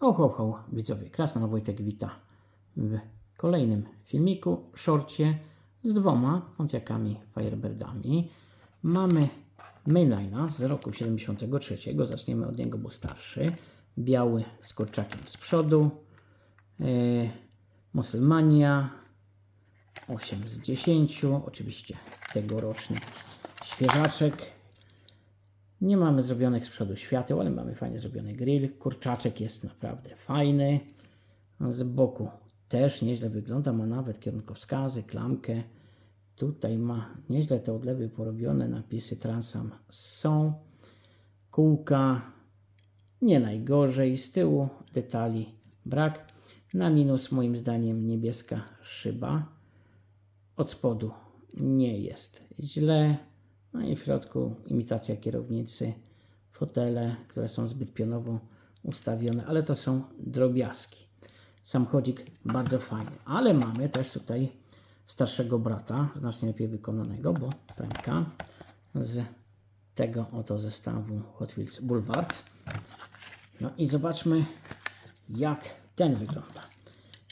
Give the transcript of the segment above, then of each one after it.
Ho, ho, ho, widzowie, Krasna Wojtek wita w kolejnym filmiku, shorcie z dwoma Pontiakami Firebirdami. Mamy mainline'a z roku 73, zaczniemy od niego, bo starszy. Biały z kurczakiem z przodu. Yy, Musulmania 8 z 10, oczywiście tegoroczny świeżaczek. Nie mamy zrobionych z przodu świateł, ale mamy fajnie zrobiony grill. Kurczaczek jest naprawdę fajny. Z boku też nieźle wygląda, ma nawet kierunkowskazy, klamkę. Tutaj ma nieźle te odlewy porobione, napisy Transam są. Kółka nie najgorzej, z tyłu detali brak. Na minus moim zdaniem niebieska szyba. Od spodu nie jest źle. No i w środku imitacja kierownicy, fotele, które są zbyt pionowo ustawione, ale to są drobiazgi. Samochodzik bardzo fajny, ale mamy też tutaj starszego brata, znacznie lepiej wykonanego, bo premka z tego oto zestawu Hot Wheels Boulevard. No i zobaczmy, jak ten wygląda.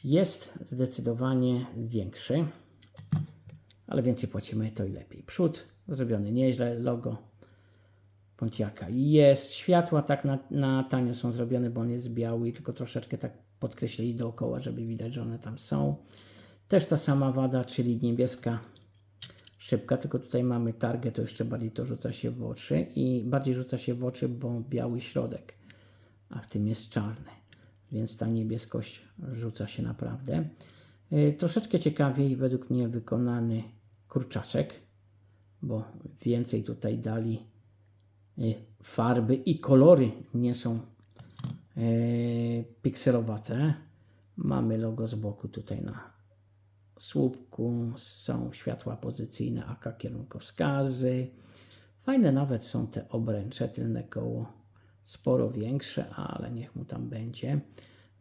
Jest zdecydowanie większy, ale więcej płacimy, to i lepiej. Przód zrobiony nieźle, logo Pontiaka jest. Światła tak na, na tanio są zrobione, bo on jest biały i tylko troszeczkę tak podkreślili dookoła, żeby widać, że one tam są. Też ta sama wada, czyli niebieska szybka, tylko tutaj mamy targę, to jeszcze bardziej to rzuca się w oczy i bardziej rzuca się w oczy, bo biały środek, a w tym jest czarny, więc ta niebieskość rzuca się naprawdę. Yy, troszeczkę ciekawiej według mnie wykonany kurczaczek, bo więcej tutaj dali y, farby i kolory nie są y, pikselowate. Mamy logo z boku tutaj na słupku, są światła pozycyjne, AK kierunkowskazy. Fajne nawet są te obręcze, tylne koło sporo większe, ale niech mu tam będzie.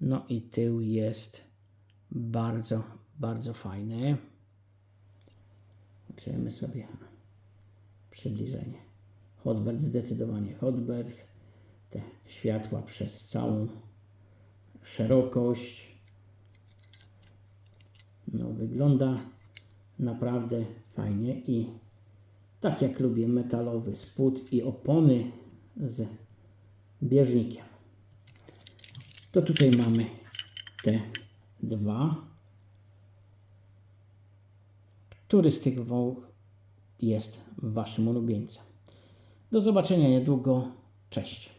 No i tył jest bardzo, bardzo fajny. Czujemy sobie przybliżenie. Hotbird zdecydowanie Hotbird. Te światła przez całą szerokość. No, wygląda naprawdę fajnie i tak jak lubię metalowy spód i opony z bieżnikiem. To tutaj mamy te dwa. Który z tych wołów jest Waszym ulubieńcem? Do zobaczenia niedługo. Cześć.